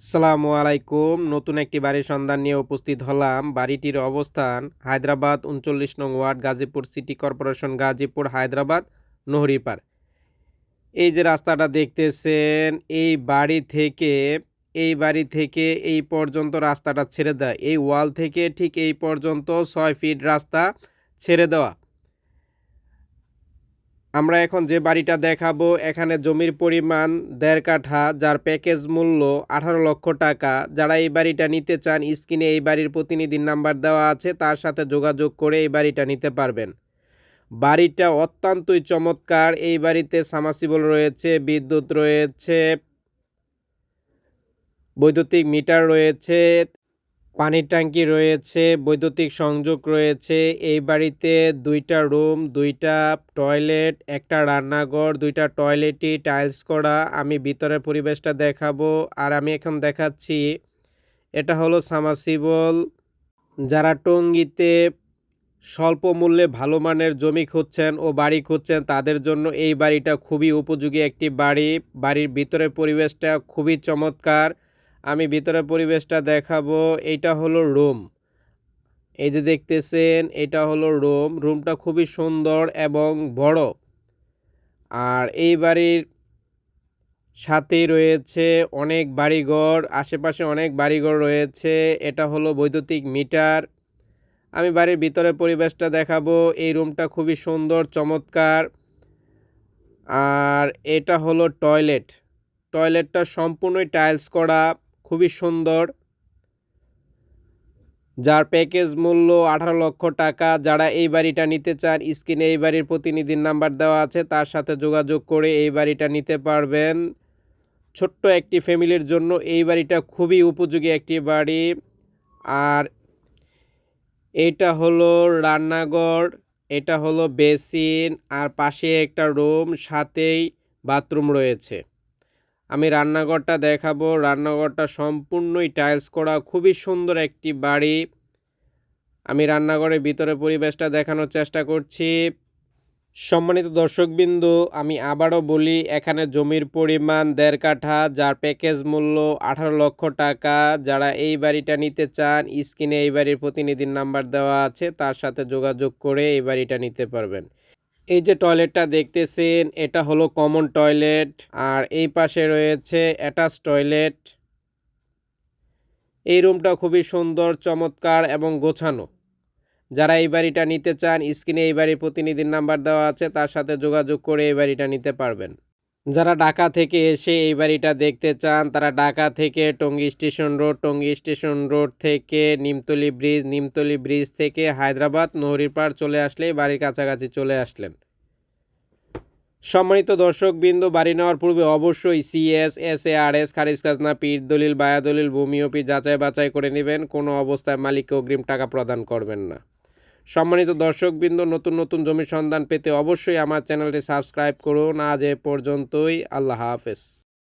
আসসালামু আলাইকুম। নতুন একটি বাড়ির সন্ধান নিয়ে উপস্থিত হলাম বাড়িটির অবস্থান হায়দ্রাবাদ উনচল্লিশ নং ward Gazipur city corporation Gazipur Hyderabad নহরিপার এই যে রাস্তাটা দেখতেছেন, এই বাড়ি থেকে, এই বাড়ি থেকে এই পর্যন্ত রাস্তাটা ছেড়ে দেয় এই ওয়াল থেকে ঠিক এই পর্যন্ত ছয় ফিট রাস্তা ছেড়ে দেওয়া। আমরা এখন যে বাড়িটা দেখাবো, এখানে জমির পরিমাণ, দেড় কাঠা, যার প্যাকেজ মূল্য আঠারো লক্ষ টাকা। যারা এই বাড়িটা নিতে চান, স্ক্রিনে এই বাড়ির প্রতিনিধির নাম্বার দেওয়া আছে, তার সাথে যোগাযোগ করে এই বাড়িটা নিতে পারবেন। বাড়িটা অত্যন্তই চমৎকার। এই বাড়িতে সামাসিবল রয়েছে, বিদ্যুৎ রয়েছে, বৈদ্যুতিক মিটার রয়েছে পানির ট্যাঙ্কি রয়েছে, বৈদ্যুতিক সংযোগ রয়েছে, এই বাড়িতে দুইটা রুম, দুইটা টয়লেট, একটা রান্নাঘর, দুইটা টয়লেটই টাইলস করা। আমি ভিতরের পরিবেশটা দেখাবো আর আমি এখন দেখাচ্ছি, এটা হলো সামাসিবল যারা টঙ্গিতে স্বল্প মূল্যে ভালো মানের জমি খুঁজছেন ও বাড়ি খুঁজছেন, তাদের জন্য এই বাড়িটা খুবই উপযোগী একটি বাড়ি। বাড়ির ভিতরের পরিবেশটা খুবই চমৎকার। আমি ভিতরে পরিবেশটা দেখাবো। এটা হলো রুম। এই যে দেখতেছেন, এটা হলো রুম। রুমটা খুবই সুন্দর এবং বড়। আর এই বাড়ির সাথেই রয়েছে অনেক বাড়িঘর, আশেপাশে অনেক বাড়িঘর রয়েছে। এটা হলো বৈদ্যুতিক মিটার। আমি বাড়ির ভিতরে পরিবেশটা দেখাবো। এই রুমটা খুবই সুন্দর, চমৎকার। আর এটা হলো টয়লেট। টয়লেটটা সম্পূর্ণই টাইলস করা। খুবই সুন্দর। যার প্যাকেজ মূল্য আঠারো লক্ষ টাকা, যারা এই বাড়িটা নিতে চান, স্ক্রিনে এই বাড়ির প্রতিনিধির নাম্বার দেওয়া আছে, তার সাথে যোগাযোগ করে এই বাড়িটা নিতে পারবেন। ছোট্ট একটি ফ্যামিলির জন্য এই বাড়িটা খুবই উপযোগী একটি বাড়ি। আর এটা হলো রান্নাঘর, এটা হলো বেসিন, আর পাশে একটা রুম, সাথেই বাথরুম রয়েছে। আমি রান্নাঘরটা দেখাবো। রান্নাঘরটা সম্পূর্ণই টাইলস করা। খুবই সুন্দর একটি বাড়ি। আমি রান্নাঘরের ভিতরে পরিবেশটা দেখানোর চেষ্টা করছি। সম্মানিত দর্শকবিন্দু, আমি আবারও বলি, এখানে জমির পরিমাণ দেড় কাঠা, যার প্যাকেজ মূল্য আঠারো লক্ষ টাকা। যারা এই বাড়িটা নিতে চান, স্ক্রিনে এই বাড়ির প্রতিনিধির নাম্বার দেওয়া আছে, তার সাথে যোগাযোগ করে এই বাড়িটা নিতে পারবেন। এই যে টয়লেটটা দেখতেছেন, এটা হলো কমন টয়লেট, আর এই পাশে রয়েছে অ্যাটাচ টয়লেট। এই রুমটা খুবই সুন্দর, চমৎকার এবং গোছানো। যারা এই বাড়িটা নিতে চান, স্ক্রিনে এই বাড়ির প্রতিনিধির নাম্বার দেওয়া আছে, তার সাথে যোগাযোগ করে এই বাড়িটা নিতে পারবেন। যারা ঢাকা থেকে এসে এই বাড়িটা দেখতে চান, তারা ঢাকা থেকে Tongi station road, Tongi station road থেকে নিমতলি ব্রিজ নিমতলি ব্রিজ থেকে হায়দ্রাবাদ নহরিপাড় চলে আসলেই বাড়ির কাছাকাছি চলে আসলেন। সম্মানিত দর্শক বিন্দু বাড়ি নেওয়ার পূর্বে অবশ্যই CS S A R S খারিজ খাজনা, পীর দলিল, বায়া দলিল, ভূমি অপি যাচাই বাছাই করে নেবেন। কোনো অবস্থায় মালিককে অগ্রিম টাকা প্রদান করবেন না। সম্মানিত দর্শকবৃন্দ, নতুন নতুন জমির সন্ধান পেতে অবশ্যই আমার চ্যানেলটি সাবস্ক্রাইব করুন। আজ এ পর্যন্তই, আল্লাহ হাফেজ।